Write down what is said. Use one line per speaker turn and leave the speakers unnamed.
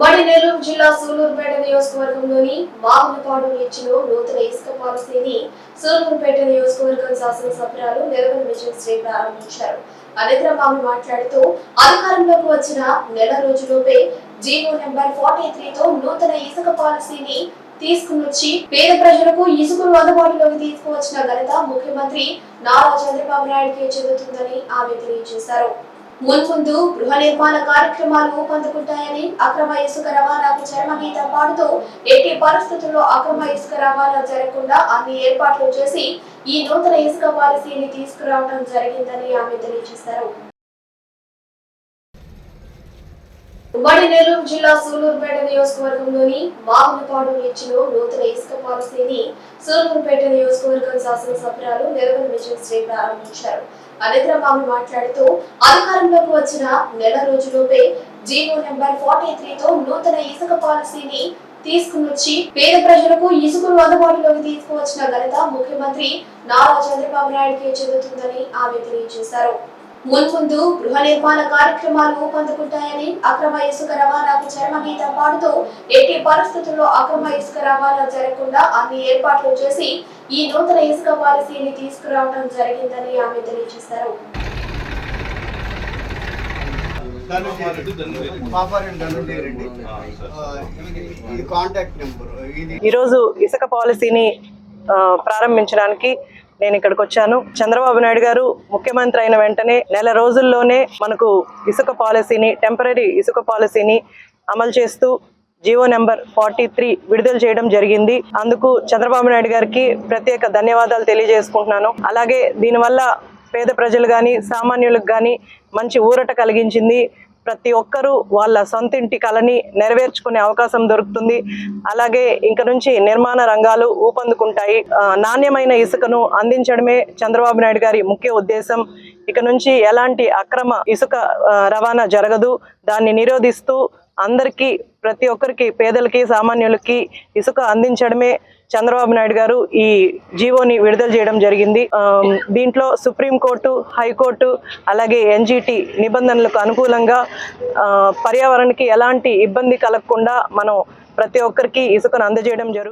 ఉమ్మడి నెల్లూరు జిల్లా సూలూరుపేట నియోజకవర్గంలోని వాహనపాడు ఇచ్చిన నూతన ఇసుక పాలసీని సూలూరుపేట నియోజకవర్గం శాసనసభ్యురాలు నిలవల విజయశ్రీ ప్రారంభించారు. అనంతరం ఆమె మాట్లాడుతూ అధికారంలోకి వచ్చిన నెల రోజులోపే జీవో నెంబర్ ఫార్టీ త్రీతో నూతన ఇసుక పాలసీని తీసుకునొచ్చి పేద ప్రజలకు ఇసుకను అందుబాటులోకి తీసుకువచ్చిన ఘనత ముఖ్యమంత్రి నారా చంద్రబాబు నాయుడుకే చెందుతుందని ఆమె తెలియజేశారు. మున్ముందు గృహ నిర్మాణ కార్యక్రమాలు ఊపందుకుంటాయని అక్రమ ఇసుక రవాణాకు చరమగీతం పాడుతూ ఎట్టి పరిస్థితుల్లో అక్రమ ఇసుక రవాణా జరగకుండా అన్ని ఏర్పాట్లు చేసి ఈ నూతన ఇసుక పాలసీని తీసుకురావడం జరిగిందని ఆమె తెలియజేశారు. ఉమ్మడి నెల్లూరు జిల్లా సూలూరుపేట నియోజకవర్గంలోని వాహనపాడు నిచ్చిలో నూతన ఇసుక పాలసీని సూలూరుపేట నియోజకవర్గం శాసనసభ్యురాలు నిలవల విజయశ్రీ ప్రారంభించారు. అనంతరం ఆమె మాట్లాడుతూ అధికారంలోకి వచ్చిన నెల రోజులోపే జీవో నెంబర్ ఫార్టీ త్రీతో నూతన ఇసుక పాలసీని తీసుకునొచ్చి పేద ప్రజలకు ఇసుకను అందుబాటులోకి తీసుకువచ్చిన ఘనత ముఖ్యమంత్రి నారా చంద్రబాబు నాయుడుకే చెందుతుందని ఆమె తెలియజేశారు. మున్ముందు గృహ నిర్మాణ కార్యక్రమాలు ఊపందుకుంటాయని అక్రమ ఇసుక రవాణాకు చరమగీతం పాడుతూ ఎట్టి పరిస్థితుల్లో అక్రమ ఇసుక రవాణా జరగకుండా అన్ని ఏర్పాట్లు చేసి ఈ నూతన ఇసుక పాలసీని తీసుకురావడం జరిగిందని ఆమె తెలియజేశారు.
ఈరోజు ఇసుక పాలసీని ప్రారంభించడానికి నేను ఇక్కడికి వచ్చాను. చంద్రబాబు నాయుడు గారు ముఖ్యమంత్రి అయిన వెంటనే నెల రోజుల్లోనే మనకు ఇసుక పాలసీని టెంపరీ ఇసుక పాలసీని అమలు చేస్తూ జియో నెంబర్ ఫార్టీ త్రీ విడుదల చేయడం జరిగింది. అందుకు చంద్రబాబు నాయుడు గారికి ప్రత్యేక ధన్యవాదాలు తెలియజేసుకుంటున్నాను. అలాగే దీనివల్ల పేద ప్రజలు కానీ సామాన్యులకు కానీ మంచి ఊరట కలిగించింది. ప్రతి ఒక్కరూ వాళ్ళ సొంత ఇంటి కళని నెరవేర్చుకునే అవకాశం దొరుకుతుంది. అలాగే ఇంక నుంచి నిర్మాణ రంగాలు ఊపందుకుంటాయి. నాణ్యమైన ఇసుకను అందించడమే చంద్రబాబు నాయుడు గారి ముఖ్య ఉద్దేశం. ఇక నుంచి ఎలాంటి అక్రమ ఇసుక రవాణా జరగదు. దాన్ని నిరోధిస్తూ అందరికీ ప్రతి ఒక్కరికి పేదలకి సామాన్యులకి ఇసుక అందించడమే చంద్రబాబు నాయుడు గారు ఈ జీవోని విడుదల చేయడం జరిగింది. దీంట్లో సుప్రీంకోర్టు హైకోర్టు అలాగే ఎన్జిటి నిబంధనలకు అనుకూలంగా పర్యావరణకి పర్యావరణానికి ఎలాంటి ఇబ్బంది కలగకుండా మనం ప్రతి ఒక్కరికి ఇసుకను అందజేయడం జరుగుతుంది